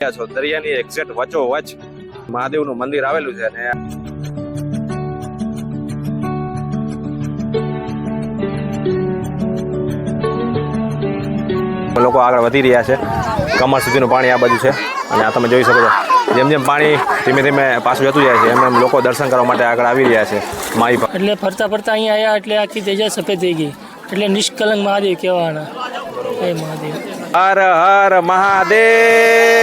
છો. દરિયાની એક્ઝેક્ટ વચો વચ મહાદેવનું મંદિર આવેલું છે અને લોકો આગળ વધી રહ્યા છે. કમર સુધીનું પાણી આ બાજુ છે. અને આ તમે જોઈ શકો છો. જેમ જેમ પાણી ધીમે ધીમે પાછું જતું જાય છે એમ એમ લોકો દર્શન કરવા માટે આગળ આવી રહ્યા છે. માઈ એટલે ફરતા ફરતા અહીંયા આવ્યા એટલે આખી તેજા સફેદ થઈ ગઈ. એટલે નિષ્કલંક મહાદેવ કહેવાના. હે મહાદેવ. હર હર મહાદેવ.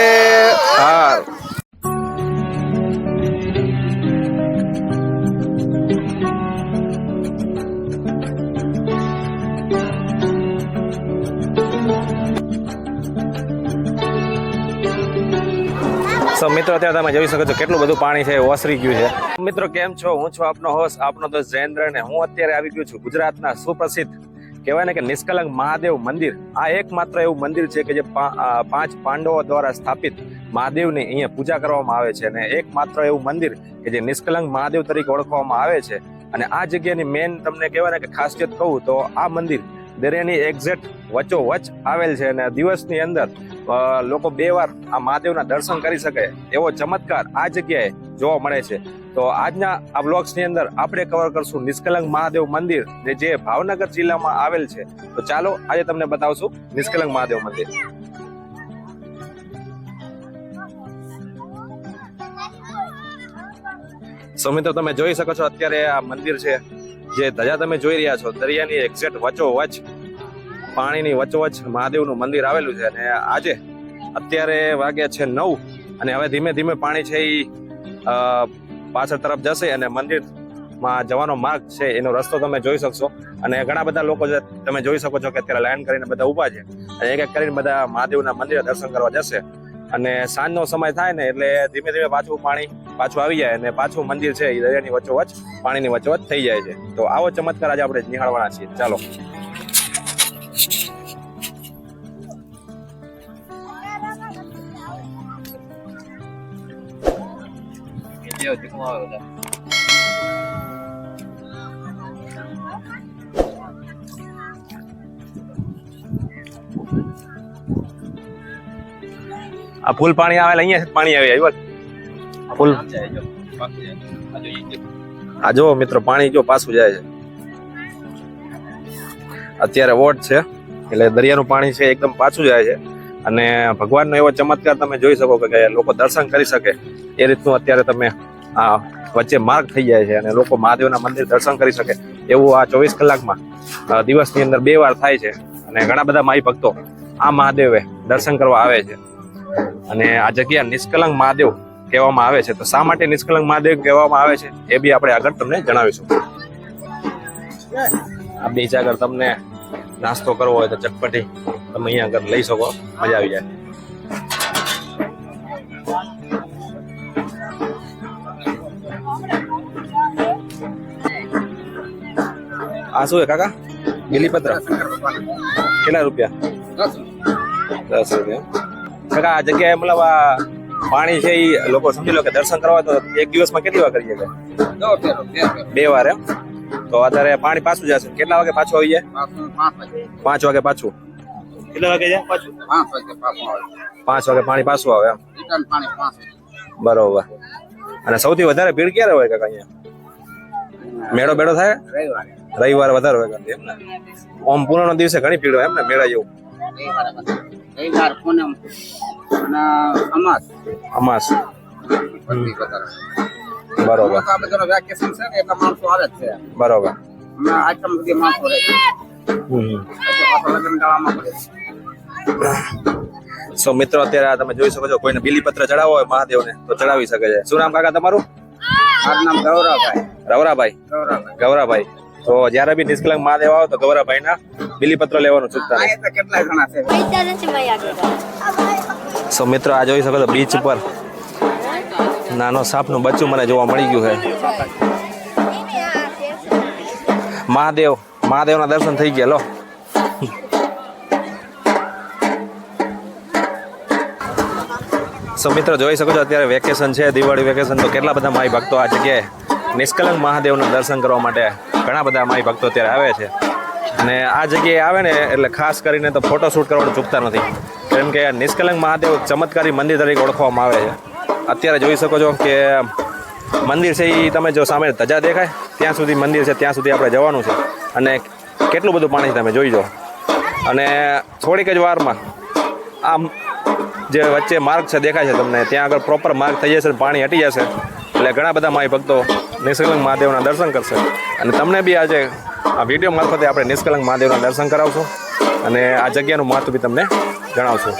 હર. સો મિત્રો, અત્યારે તમે જોઈ શકો છો કેટલું બધું પાણી છે, ઓસરી ગયું છે. મિત્રો, કેમ છો? હું છું આપનો હોસ્ટ આપનો દોસ્ત જયેન્દ્ર ને હું અત્યારે આવી ગયો છું ગુજરાતના સુપ્રસિદ્ધ, કહેવાય ને કે નિષ્કલંક મહાદેવ મંદિર. આ એકમાત્ર એવું મંદિર છે કે જે પાંચ પાંડવો દ્વારા સ્થાપિત મહાદેવની અહીંયા પૂજા કરવામાં આવે છે અને એકમાત્ર એવું મંદિર કે જે નિષ્કલંક મહાદેવ તરીકે ઓળખવામાં આવે છે. અને આ જગ્યાની મેન તમને કહેવાય ને કે ખાસિયત કહું તો આ મંદિર દરિયાની એક્ઝેક્ટ વચ્ચો વચ આવેલ છે અને દિવસની અંદર લોકો બે વાર આ મહાદેવના દર્શન કરી શકે એવો ચમત્કાર આ જગ્યાએ જોવા મળે છે. તો આજના આ બ્લોગ્સની અંદર આપણે કવર કરશું નિષ્કલંક મહાદેવ મંદિર જે ભાવનગર જિલ્લામાં આવેલ છે. તો ચાલો આજે તમને બતાવશું નિષ્કલંક મહાદેવ મંદિર. સો મિત્રો તમે જોઈ શકો છો અત્યારે આ મંદિર છે. જે ધજા તમે જોઈ રહ્યા છો, દરિયાની એક્ઝેક્ટ વચોવચ વચ પાણીની વચોવચ મહાદેવનું મંદિર આવેલું છે. અને આજે અત્યારે વાગ્યા છે નવ અને હવે ધીમે ધીમે પાણી છે એ પાછળ તરફ જશે અને મંદિરમાં જવાનો માર્ગ છે એનો રસ્તો તમે જોઈ શકશો. અને ઘણા બધા લોકો છે તમે જોઈ શકો છો કે અત્યારે લાઈન કરીને બધા ઊભા છે. અને એક એક કરીને બધા મહાદેવના મંદિરે દર્શન કરવા જશે. અને સાંજનો સમય થાય ને એટલે ધીમે ધીમે પાછું પાણી પાછું આવી જાય અને પાછું મંદિર છે એ દરિયાની વચ્ચોવચ પાણીની વચ્ચોવચ થઈ જાય છે. તો આવો ચમત્કાર આજે આપણે નિહાળવાના છીએ. ચાલો. આ ફૂલ પાણી આવે અહીંયા પાણી આવી આવ્યું ફૂલ. આ જો મિત્રો, પાણી જો પાછું જાય છે. અત્યારે વોટ છે, એટલે દરિયાનું પાણી છે એકદમ પાછું જાય છે. અને ભગવાનનો એવો ચમત્કાર તમે જોઈ શકો કે લોકો દર્શન કરી શકે. એ રીતનું અત્યારે તમે આ વચ્ચે માર્ગ થઈ જાય છે અને લોકો મહાદેવના મંદિર દર્શન કરી શકે. એવું આ ચોવીસ કલાકમાં દિવસની અંદર બે વાર થાય છે. અને ઘણા બધા માઈ ભક્તો આ મહાદેવે દર્શન કરવા આવે છે. અને આ જગ્યા નિષ્કલંક મહાદેવ કહેવામાં આવે છે. તો શા માટે નિષ્કલંક મહાદેવ કહેવામાં આવે છે એ બી આપણે આગળ તમને જણાવીશું. આ બીચ આગળ તમને નાસ્તો કરવો હોય તો ચટપટી તમે અહીંયા આગળ લઈ શકો. મજા આવી જાય. આ શું કાકા? બીલીપત્ર કેટલા રૂપિયા? દસ રૂપિયા. કાકા, આ જગ્યાએ મતલબ આ પાણી છે એ લોકો સમજી લો કે દર્શન કરવા તો એક દિવસમાં કેટલી વાર કરીએ બે વાર એમ? તો અત્યારે પાણી પાછું જશે. કેટલા વાગે પાછું આવી જાય? પાંચ વાગે પાછું. કેટલા વાગે જાય પાછું? પાંચ વાગે પાણી પાછું આવે એમ. બરોબર. અને સૌથી વધારે ભીડ ક્યારે હોય કાકા અહીંયા? મેળો બેડો થાય? રવિવારે. વધારે હોય એમ ને? ઓમ પૂર્ણ દિવસે ઘણી ભીડ હોય એમ ને મેળા જેવું? રવિવાર પૂનમ અને અમાસ અમાસ બધી વધારે. બરોબર. આ બધાનો વેકેશન છે ને એટલા માણસો આવે જ છે. બરોબર. અમે આશ્રમ સુધી માણસો રહે છે. હમ. પછી પાછો લગ્ન ગાળામાં પડે સો મિત્રો અત્યારે આ તમે જોઈ શકો છો કોઈને બીલીપત્ર ચડાવવો હોય મહાદેવને તો ચડાવી શકે છે. શું નામ કાકા તમારું? મારું નામ ગૌરવભાઈ. રવરાભાઈ ગૌરવભાઈ. ગૌરાભાઈ તો જ્યારે બી નિષ્કલંક મહાદેવ આવો તો ગૌરાભાઈ ના બીલીપત્ર લેવાનું ચૂકતા છે? સો મિત્રો આ જોઈ શકો છો બીચ ઉપર. નાનો સાપનું બચ્ચું મને જોવા મળી ગયું છે. મહાદેવ મહાદેવના દર્શન થઈ ગયા લો. સો મિત્રો જોઈ શકો છો અત્યારે વેકેશન છે દિવાળી વેકેશન તો કેટલા બધા માય ભક્તો આ જગ્યાએ નિષ્કલંક મહાદેવના દર્શન કરવા માટે ઘણા બધા માય ભક્તો અત્યારે આવે છે. અને આ જગ્યાએ આવે ને એટલે ખાસ કરીને તો ફોટો શૂટ કરવાનું ચૂકતા નથી. કેમ કે નિષ્કલંક મહાદેવ ચમત્કારી મંદિર તરીકે ઓળખવામાં આવે છે. અત્યારે જોઈ શકો છો કે મંદિર છે એ તમે જો સામે ધજા દેખાય, ત્યાં સુધી મંદિર છે, ત્યાં સુધી આપણે જવાનું છે. અને કેટલું બધું પાણી તમે જોઈ જાઓ અને થોડીક જ વારમાં આમ જે વચ્ચે માર્ગ છે, દેખાય છે તમને. ત્યાં આગળ પ્રોપર માર્ગ થઈ જશે પાણી હટી જશે. એટલે ઘણા બધા માય ભક્તો નિષ્કલંક મહાદેવના દર્શન કરશે. અને તમને બી આજે આ વીડિયો મારફતે આપણે નિષ્કલંક મહાદેવના દર્શન કરાવશું અને આ જગ્યાનું મહત્વ બી તમને જણાવશું.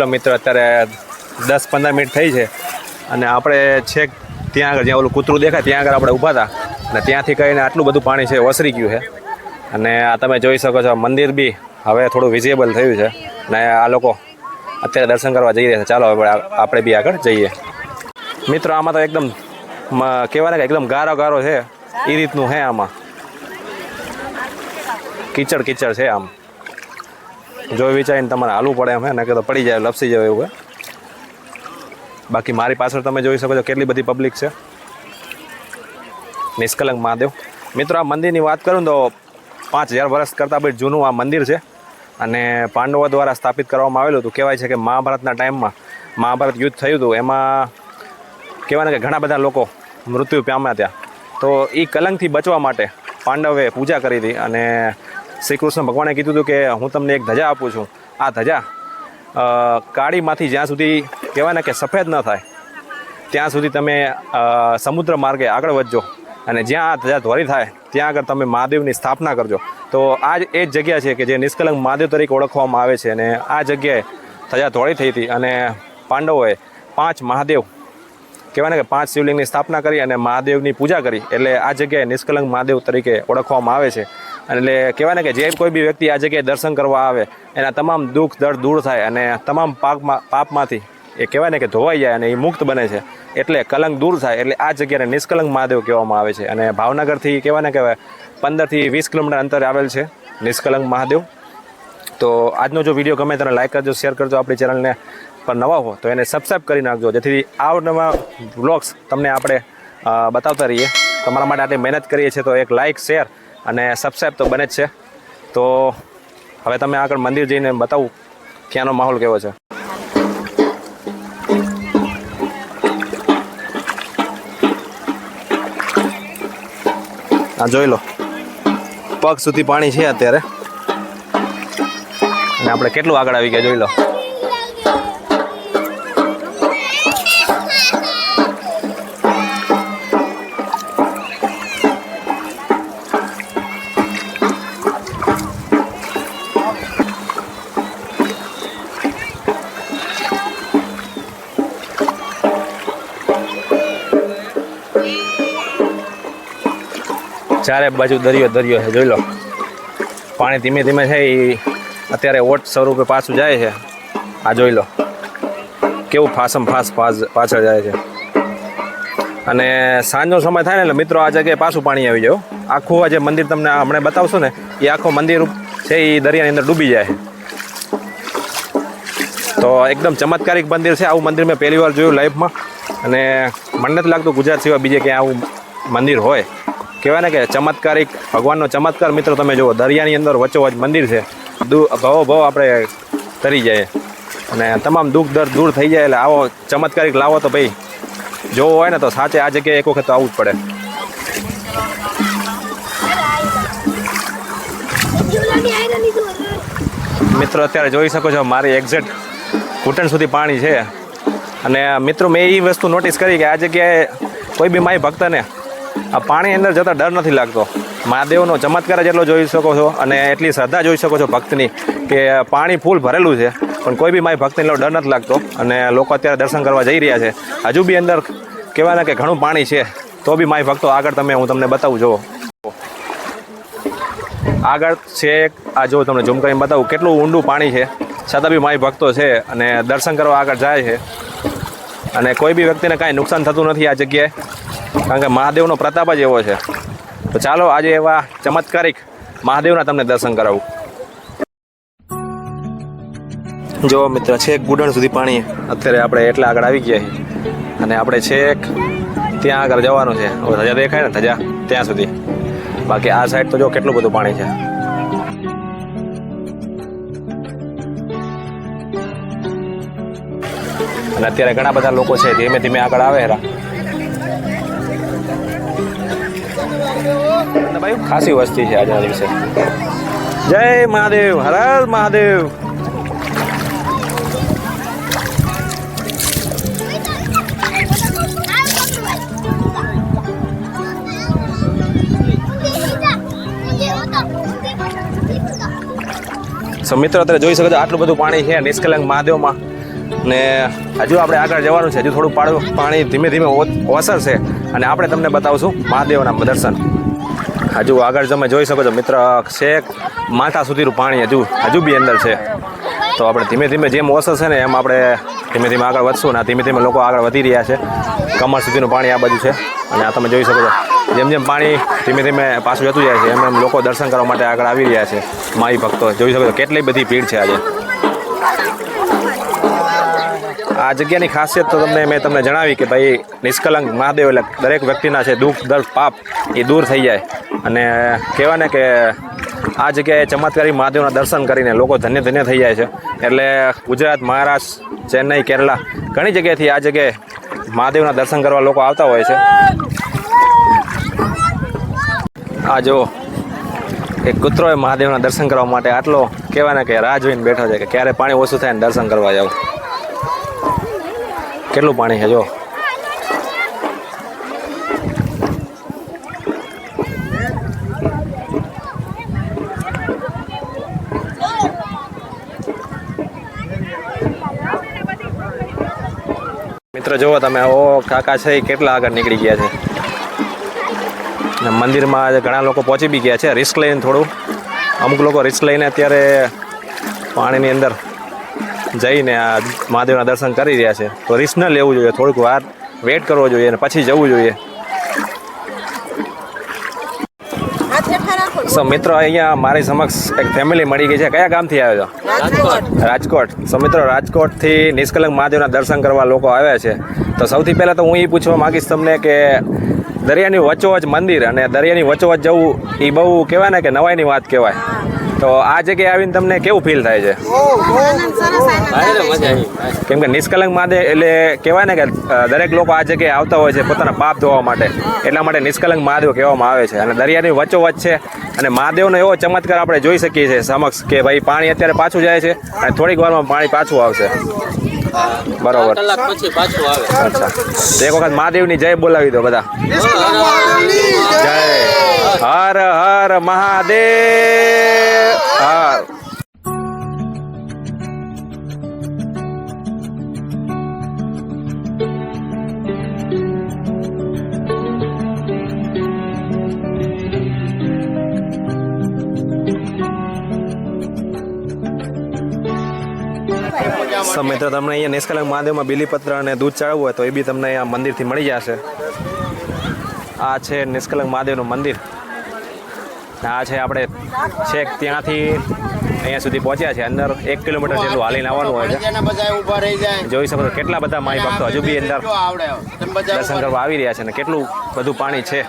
લો મિત્ર, અત્યારે દસ પંદર મિનિટ થઈ છે અને આપણે છેક ત્યાં આગળ, જ્યાં ઓલું કૂતરું દેખાય, ત્યાં આગળ આપણે ઊભા હતા. અને ત્યાંથી કહીને આટલું બધું પાણી છે ઓસરી ગયું છે. અને આ તમે જોઈ શકો છો, મંદિર બી હવે થોડું વિઝિબલ થયું છે. અને આ લોકો અત્યારે દર્શન કરવા જઈ રહ્યા છે. ચાલો, હવે આપણે બી આગળ જઈએ. મિત્રો, આમાં તો એકદમ કહેવાય કે એકદમ ગારો ગારો છે. એ રીતનું છે આમાં. કીચડ કીચડ છે આમ. જો વિચારીને તમારે હાલવું પડે એમ હે કે તો પડી જાય, લપસી જાય એવું બાકી મારી પાછળ તમે જોઈ શકો છો કેટલી બધી પબ્લિક છે. નિષ્કલંક મહાદેવ. મિત્રો, આ મંદિરની વાત કરું તો પાંચ હજાર વર્ષ કરતાં બી જૂનું આ મંદિર છે અને પાંડવો દ્વારા સ્થાપિત કરવામાં આવેલું હતું. કહેવાય છે કે મહાભારતના ટાઈમમાં મહાભારત યુદ્ધ થયું હતું. એમાં કહેવાય કે ઘણા બધા લોકો મૃત્યુ પામ્યા ત્યાં. તો એ કલંકથી બચવા માટે પાંડવે પૂજા કરી હતી અને શ્રી કૃષ્ણ ભગવાને કીધું હતું કે હું તમને એક ધજા આપું છું. આ ધજા કાળીમાંથી જ્યાં સુધી કહેવાય ને કે સફેદ ન થાય, ત્યાં સુધી તમે સમુદ્ર માર્ગે આગળ વધજો અને જ્યાં આ ધજા ધ્વરી થાય, ત્યાં આગળ તમે મહાદેવની સ્થાપના કરજો. તો આ જ, એ જ જગ્યા છે કે જે નિષ્કલંક મહાદેવ તરીકે ઓળખવામાં આવે છે અને આ જગ્યાએ ધજા ધોળી થઈ હતી અને પાંડવોએ પાંચ મહાદેવ, કહેવાય ને કે પાંચ શિવલિંગની સ્થાપના કરી અને મહાદેવની પૂજા કરી. એટલે આ જગ્યાએ નિષ્કલંક મહાદેવ તરીકે ઓળખવામાં આવે છે. એટલે કહેવાય ને કે જે કોઈ બી વ્યક્તિ આ જગ્યાએ દર્શન કરવા આવે, એના તમામ દુઃખ, દર્દ દૂર થાય અને તમામ પાપમાં, પાપમાંથી એ કહેવાય ને કે ધોવાઈ જાય અને એ મુક્ત બને છે. એટલે કલંક દૂર થાય, એટલે આ જગ્યાને નિષ્કલંક મહાદેવ કહેવામાં આવે છે. અને ભાવનગરથી કહેવાય ને કે પંદરથી વીસ કિલોમીટર અંતરે આવેલ છે નિષ્કલંક મહાદેવ. તો આજનો જો વીડિયો ગમે તેને લાઈક કરજો શેર કરજો આપણી ચેનલને. પર નવા હો તો એને સબસ્ક્રાઈબ કરી નાખજો. જેથી આવનવા વ્લોગ્સ તમને આપણે બતાવતા રહીએ. તમારા માટે આટલી મહેનત કરીએ છીએ તો એક લાઈક શેર અને સબસ્ક્રાઈબ તો બને જ છે. તો હવે તમે આગળ મંદિર જઈને બતાવું, ત્યાંનો માહોલ કેવો છે? આ જોઈ લો, પગ સુધી પાણી છે અત્યારે. અને આપણે કેટલું આગળ આવી ગયા, જોઈ લો. ચારે બાજુ દરિયો દરિયો છે, જોઈ લો. પાણી ધીમે ધીમે છે એ અત્યારે ઓટ સ્વરૂપે પાછું જાય છે. આ જોઈ લો. કેવું ફાસમ ફાસ પાછળ જાય છે. અને સાંજનો સમય થાય ને એટલે મિત્રો આ જગ્યાએ પાછું પાણી આવી જાય આખું આ જે મંદિર તમને હમણાં બતાવશું ને, એ આખું મંદિર છે એ દરિયાની અંદર ડૂબી જાય. તો એકદમ ચમત્કારિક મંદિર છે, આવું મંદિર મેં પહેલી વાર જોયું લાઈફમાં અને મને નથી લાગતું ગુજરાત સિવાય બીજે ક્યાંય આવું મંદિર હોય. કહેવાય ને કે ચમત્કારિક, ભગવાનનો ચમત્કાર. મિત્રો, તમે જુઓ, દરિયાની અંદર વચ્ચોવચ મંદિર છે. દૂ, ભવો, ભવ આપણે તરી જાય. અને તમામ દુઃખ, દર્દ દૂર થઈ જાય એટલે આવો ચમત્કારિક લાવો તો ભાઈ, જોવો હોય ને તો સાચે આ જગ્યાએ એક વખત તો આવવું જ પડે. મિત્રો, અત્યારે જોઈ શકો છો મારી એક્ઝેક્ટ ઘૂંટણ સુધી પાણી છે. અને મિત્રો, મેં એ વસ્તુ નોટિસ કરી કે આ જગ્યાએ કોઈ બી માય ભક્તને આ પાણી અંદર જતાં ડર નથી લાગતો. મહાદેવનો ચમત્કાર જેટલો જોઈ શકો છો અને એટલી શ્રદ્ધા જોઈ શકો છો ભક્તની કે પાણી ફૂલ ભરેલું છે. પણ કોઈ બી માય ભક્તને એટલો ડર નથી લાગતો અને લોકો અત્યારે દર્શન કરવા જઈ રહ્યા છે. હજુ બી અંદર કહેવાના કે ઘણું પાણી છે. તો બી માય ભક્તો, આગળ તમે, હું તમને બતાવું જો આગળ છે આ જો તમને ઝૂમ કરીને બતાવું, કેટલું ઊંડું પાણી છે. છતાં બી માય ભક્તો છે અને દર્શન કરવા આગળ જાય છે. અને કોઈ બી વ્યક્તિને કાંઈ નુકસાન થતું નથી આ જગ્યાએ. કારણ કે મહાદેવનો પ્રતાપ જ એવો છે. તો ચાલો આજે એવા ચમત્કારિક મહાદેવના તમને દર્શન કરાવું. જો મિત્ર, છેક ગુડણ સુધી પાણી અત્યારે આપણે એટલા આગળ આવી ગયા અને આપણે છેક ત્યાં આગળ જવાનું છે. હવે ધજા દેખાય ને, ધજા, ત્યાં સુધી. બાકી આ સાઈડ તો જો કેટલું બધું પાણી છે. અને અત્યારે ઘણા બધા લોકો છે, ધીમે ધીમે આગળ આવે હેરા. ભાઈ ખાસી વસ્તી છે આજના દિવસે. જય મહાદેવ, હર મહાદેવ. મિત્રો, અત્યારે જોઈ શકો છો આટલું બધું પાણી છે નિષ્કલંક મહાદેવમાં. ને હજુ આપણે આગળ જવાનું છે, હજુ થોડું પાણી ધીમે ધીમે ઓસરશે. અને આપણે તમને બતાવશું મહાદેવના દર્શન. હજુ આગળ તમે જોઈ શકો છો, મિત્ર છે, માથા સુધીનું પાણી હજુ હજુ બી અંદર છે. તો આપણે ધીમે ધીમે જેમ ઓસરશે ને, એમ આપણે ધીમે ધીમે આગળ વધશું ને ધીમે ધીમે લોકો આગળ વધી રહ્યા છે. કમર સુધીનું પાણી આ બાજુ છે. અને આ તમે જોઈ શકો છો, જેમ જેમ પાણી ધીમે ધીમે પાછું જતું જાય છે, એમ એમ લોકો દર્શન કરવા માટે આગળ આવી રહ્યા છે, માઈ ભક્તો. જોઈ શકો છો, કેટલી બધી ભીડ છે આજે. આ જગ્યાની ખાસિયત તો તમને મેં તમને જણાવી કે ભાઈ નિષ્કલંક મહાદેવ એટલે દરેક વ્યક્તિના છે દુઃખ, દર્દ, પાપ એ દૂર થઈ જાય. અને કહેવાય ને કે આ જગ્યાએ ચમત્કારી મહાદેવના દર્શન કરીને લોકો ધન્ય ધન્ય થઈ જાય છે. એટલે ગુજરાત, મહારાષ્ટ્ર, ચેન્નઈ, કેરલા ઘણી જગ્યાએથી આ જગ્યાએ મહાદેવના દર્શન કરવા લોકો આવતા હોય છે. આ જો, એક કૂતરોએ મહાદેવના દર્શન કરવા માટે આટલો કહેવાય ને કે રાહ જોઈને બેઠો છે કે ક્યારે પાણી ઓછું થાય ને દર્શન કરવા જાવ. કેટલું પાણી છે, જો? મિત્ર, જુઓ તમે, ઓ કાકા છે, એ કેટલા આગળ નીકળી ગયા છે. ને મંદિરમાં ઘણા લોકો પહોંચી બી ગયા છે રિસ્ક લઈને થોડું. અમુક લોકો રિસ્ક લઈને અત્યારે પાણીની અંદર જઈને આ મહાદેવના દર્શન કરી રહ્યા છે. તો રિસ્ક ન લેવું જોઈએ થોડીક વાર વેઇટ કરવો જોઈએ અને પછી જવું જોઈએ. સો મિત્રો અહીંયા મારી સમક્ષ એક ફેમિલી મળી ગઈ છે. કયા ગામથી આવ્યો છો? રાજકોટ. સો મિત્રો રાજકોટથી નિષ્કલંક મહાદેવના દર્શન કરવા લોકો આવ્યા છે. તો સૌથી પહેલાં તો હું એ પૂછવા માંગીશ તમને કે દરિયાની વચ્ચોવચ મંદિર અને દરિયાની વચ્ચોવચ જવું એ બહુ કહેવાય ને કે નવાઈની વાત કહેવાય. તો આ જગ્યાએ આવીને તમને કેવું ફીલ થાય છે? કેમ કે નિષ્કલંક મહાદેવ એટલે કહેવાય ને કે દરેક લોકો આ જગ્યાએ આવતા હોય છે પોતાના પાપ ધોવા માટે. એટલા માટે નિષ્કલંક મહાદેવ કહેવામાં આવે છે. અને દરિયાની વચ્ચોવચ્ચ છે. અને મહાદેવનો એવો ચમત્કાર આપણે જોઈ શકીએ છીએ સમક્ષ કે ભાઈ પાણી અત્યારે પાછું જાય છે અને થોડીક વારમાં પાણી પાછું આવશે. બરોબર. કલાક પછી પાછું આવે. અચ્છા. એક વખત મહાદેવની જય બોલાવી દો બધા. જય. હર હર મહાદેવ. હર મિત્રો તમને અહીંયા નિષ્કલંક મહાદેવમાં બિલીપત્ર અને દૂધ ચડાવવું હોય તો એ બી તમને અહીંયા મંદિરથી મળી જશે. આ છે નિષ્કલંક મહાદેવનું મંદિર. આ છે આપણે છેક ત્યાંથી અહીંયા સુધી પહોંચ્યા છે અંદર એક કિલોમીટર જેટલું હાલીને આવવાનું હોય છે. જોઈ શકો કેટલા બધા માઈ ભક્તો હજુ બી અંદર દર્શન કરવા આવી રહ્યા છે ને કેટલું બધું પાણી છે.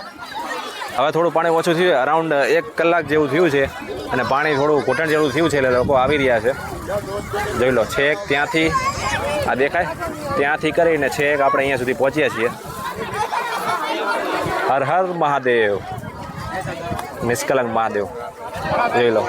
હવે થોડું પાણી ઓછું થયું અરાઉન્ડ એક કલાક જેવું થયું છે અને પાણી થોડું ઘૂંટણ જેવું થયું છે એટલે લોકો આવી રહ્યા છે. જોઈ લો, છેક ત્યાંથી, આ દેખાય? ત્યાંથી કરીને છેક આપણે અહીંયા સુધી પહોંચ્યા છીએ. હર હર મહાદેવ. નિષ્કલંક મહાદેવ. જોઈ લો.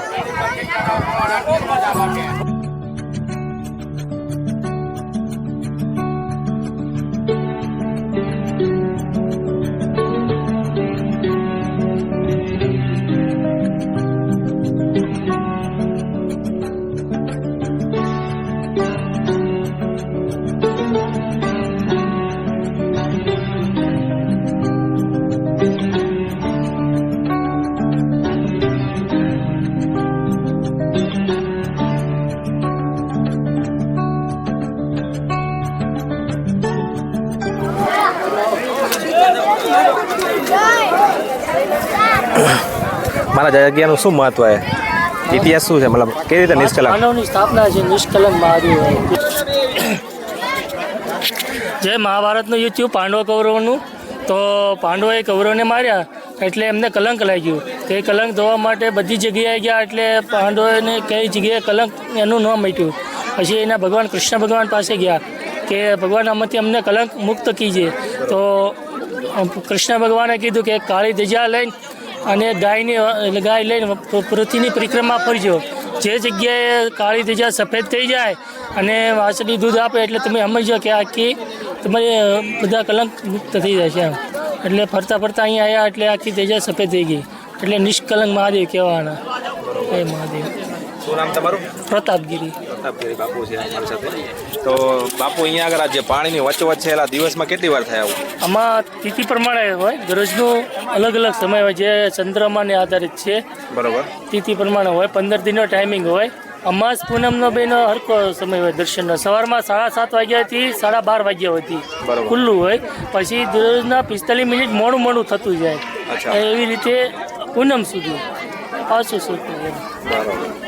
મારા જગ્યાનું શું મહત્વ છે? ઇતિહાસ શું છે? મતલબ કેવી રીતે નિષ્કલંક માનવની સ્થાપના છે નિષ્કલંક મહાદેવ જે મહાભારતનું યુદ્ધ થયું પાંડવ કૌરવનું તો પાંડવોએ કૌરવને માર્યા એટલે એમને કલંક લાગ્યું. તે કલંક ધોવા માટે બધી જગ્યાએ ગયા એટલે પાંડવોને કઈ જગ્યાએ કલંક એનું ન મટ્યું. પછી એના ભગવાન કૃષ્ણ ભગવાન પાસે ગયા કે ભગવાન આમાંથી અમને કલંક મુક્ત કીજે. તો કૃષ્ણ ભગવાને કીધું કે કાળી ધજા લઈને અને ગાયની એટલે ગાય લઈને પૃથ્વીની પરિક્રમા ફરજો જે જગ્યાએ કાળી ધજા સફેદ થઈ જાય અને વાસળી દૂધ આપે એટલે તમે સમજો કે આખી તમારી બધા કલંક મુક્ત થઈ જાય છે એટલે ફરતા ફરતા અહીંયા આવ્યા એટલે આખી ધજા સફેદ થઈ ગઈ. એટલે નિષ્કલંક મહાદેવ કહેવાના. એ મહાદેવ. શું નામ તમારું? પ્રતાપગીરી. પ્રતાપગીરી બાપુ છે અમારી સાથે. તો બાપુ અહીંયા આગળ જે પાણીની વચ્ચે વચ્ચે એલા દિવસમાં કેટલી વાર થાય આવું આમાં તિથિ પ્રમાણે હોય દરરોજનો અલગ અલગ સમય હોય જે ચંદ્રમાને આધારિત છે. બરોબર. તિથિ પ્રમાણે હોય પંદર દિનનો ટાઈમિંગ હોય. અમાસ પૂનમનો બેનો હરકો સમય હોય દર્શનનો. સવારમાં સાડા સાત વાગ્યાથી સાડા બાર વાગ્યા સુધી ખુલ્લું હોય. પછી દરરોજના પિસ્તાલીસ મિનિટ મોડું મોડું થતું જાય. એવી રીતે પૂનમ સુધી. પાછું સુધી બરોબર.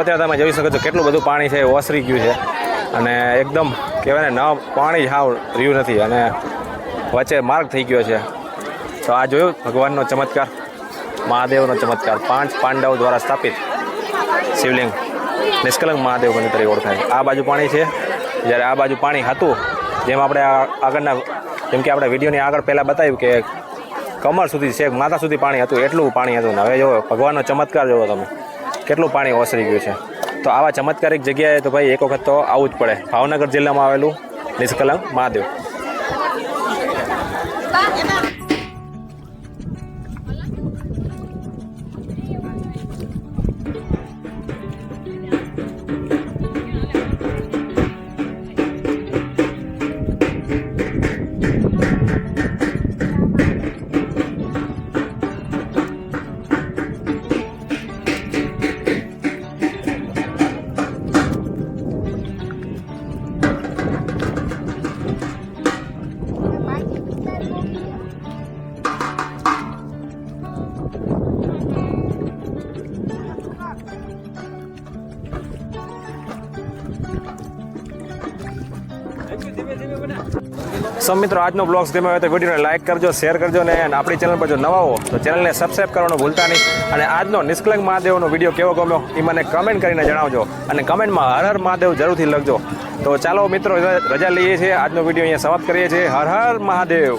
અત્યારે તમે જોઈ શકો છો કેટલું બધું પાણી છે એ ઓસરી ગયું છે. અને એકદમ કહેવાય ને, ન પાણી જ હાવ રહ્યું નથી અને વચ્ચે માર્ગ થઈ ગયો છે. તો આ જોયું, ભગવાનનો ચમત્કાર, મહાદેવનો ચમત્કાર. પાંચ પાંડવો દ્વારા સ્થાપિત શિવલિંગ. નિષ્કલંક મહાદેવ મંદિર તરીકે ઓળખાય. આ બાજુ પાણી છે. જ્યારે આ બાજુ પાણી હતું, જેમ આપણે આગળના, જેમ કે આપણે વિડીયોની આગળ પહેલાં બતાવ્યું કે કમર સુધી છે, માથા સુધી પાણી હતું, એટલું પાણી હતું. ને હવે જો ભગવાનનો ચમત્કાર જોવો તમે. કેટલું પાણી ઓસરી ગયું છે? તો આવા ચમત્કારિક જગ્યાએ તો ભાઈ એક વખત તો આવવું જ પડે. ભાવનગર જિલ્લામાં આવેલું નિષ્કલંક મહાદેવ. સો મિત્રો, આજનો બ્લોગ્સ ગમ્યો હોય તો વિડીયોને લાઇક કરજો શેર કરજો ને આપણી ચેનલ પર જો નવા હો, તો ચેનલને સબસ્ક્રાઈબ કરવાનું ભૂલતા નહીં. અને આજનો નિષ્કલંક મહાદેવનો વીડિયો કેવો ગમ્યો, એ મને કમેન્ટ કરીને જણાવજો. અને કમેન્ટમાં હર હર મહાદેવ જરૂરથી લખજો. તો ચાલો મિત્રો રજા લઈએ છીએ. આજનો વીડિયો અહીંયા સમાપ્ત કરીએ છીએ. હર હર મહાદેવ.